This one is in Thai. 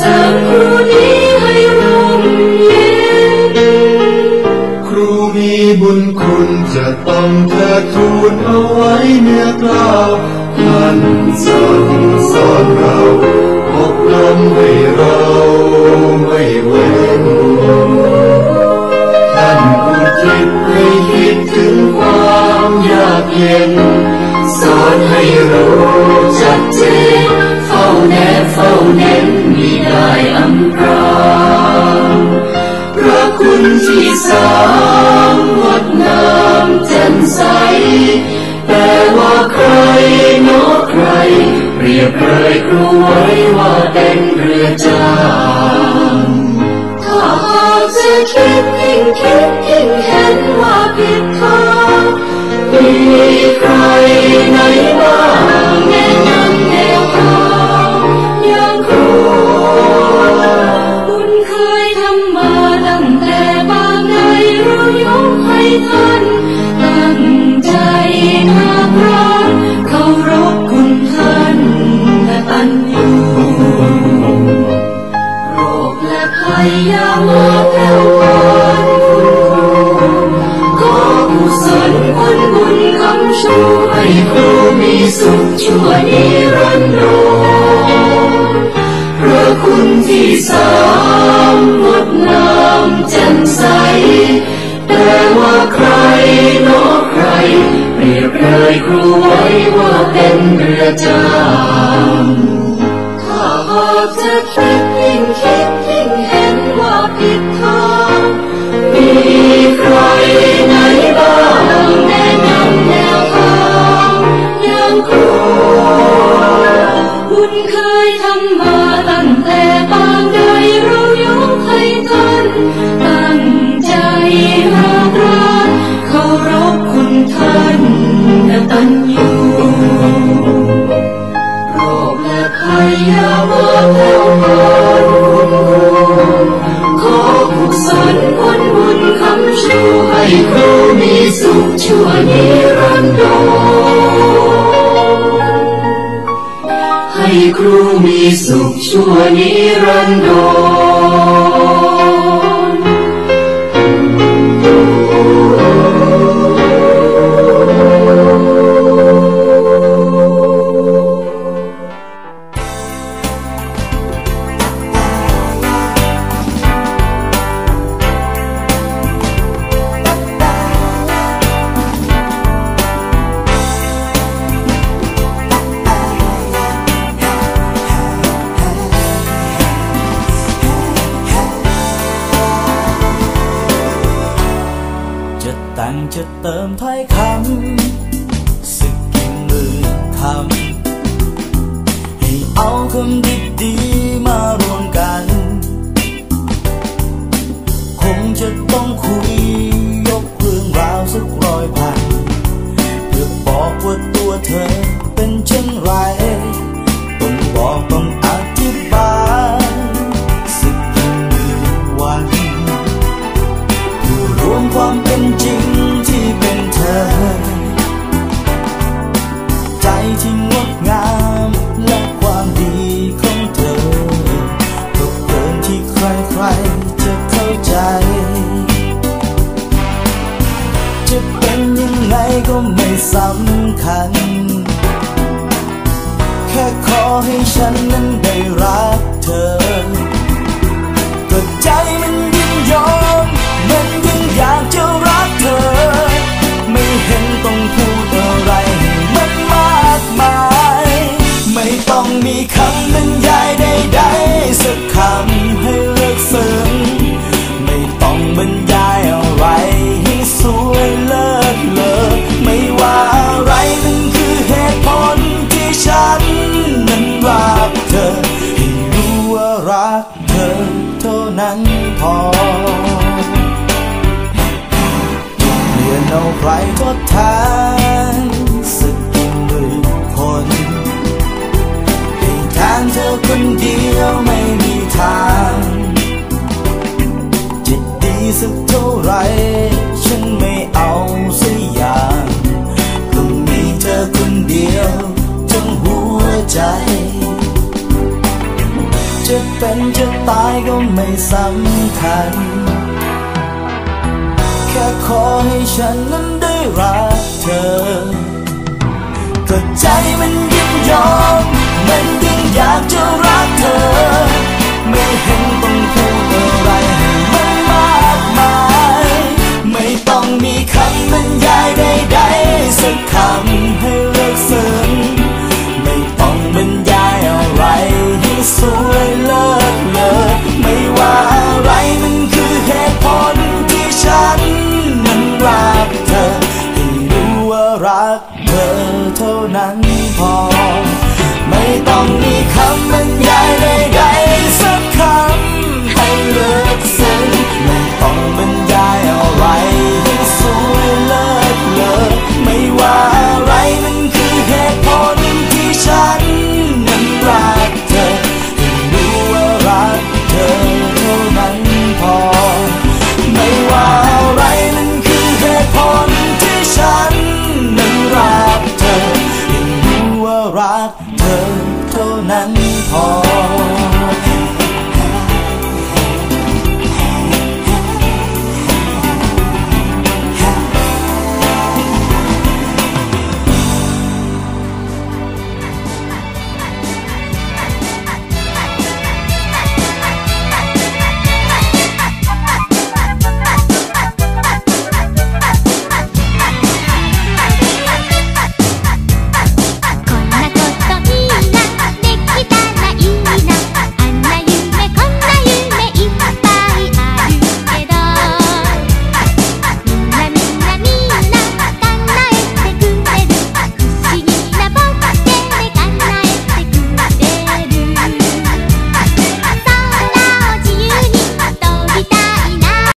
สักครู่นี้ให้ร่มย็น ครูมีบุญคุณจะต้องเธอทูลเอาไว้เนื้อกล้าวท่านสอนสอนเรา ที่สามงดงามแจ่มใส แต่ว่าใครโนใคร เปรียบเลยครูไว้ว่าเป็นเรือจ้างถ้าหากจะคิดยิ่งคิดยิ่งเห็นว่าผิดทางมีใครไหนบ้างแนะนำ สุขชั่วนิรันดรพระคุณที่สามงดงามจ่ใส แต่ว่าใครนใคร เปรียบเลยครูไว้ว่าเป็นเรืจางถ้าจะคิดยิ่งคิ We're crying. ครูมีสุขชั่วนิรันดร จะเติมถ้อยคำสกิมมือคำให้เอาคำดี สำคัญ แค่ขอให้ฉันนั้นได้รักเธอ ก็ใจมันยิ่งยอมมันยังอยากจะ รก็ทานสักกินด้วคนไปทางเธอคนเดียวไม่มีทางจิตดีสักเท่าไร ฉันไม่เอาสักอย่างคงมีเธอคนเดียวทั้งหัวใจ จะเป็นจะตายก็ไม่สำคัญแค่ขอให้ฉันนั้น ใจมันยิ่งอยอม นั้นพอ ไม่ต้องมีคำ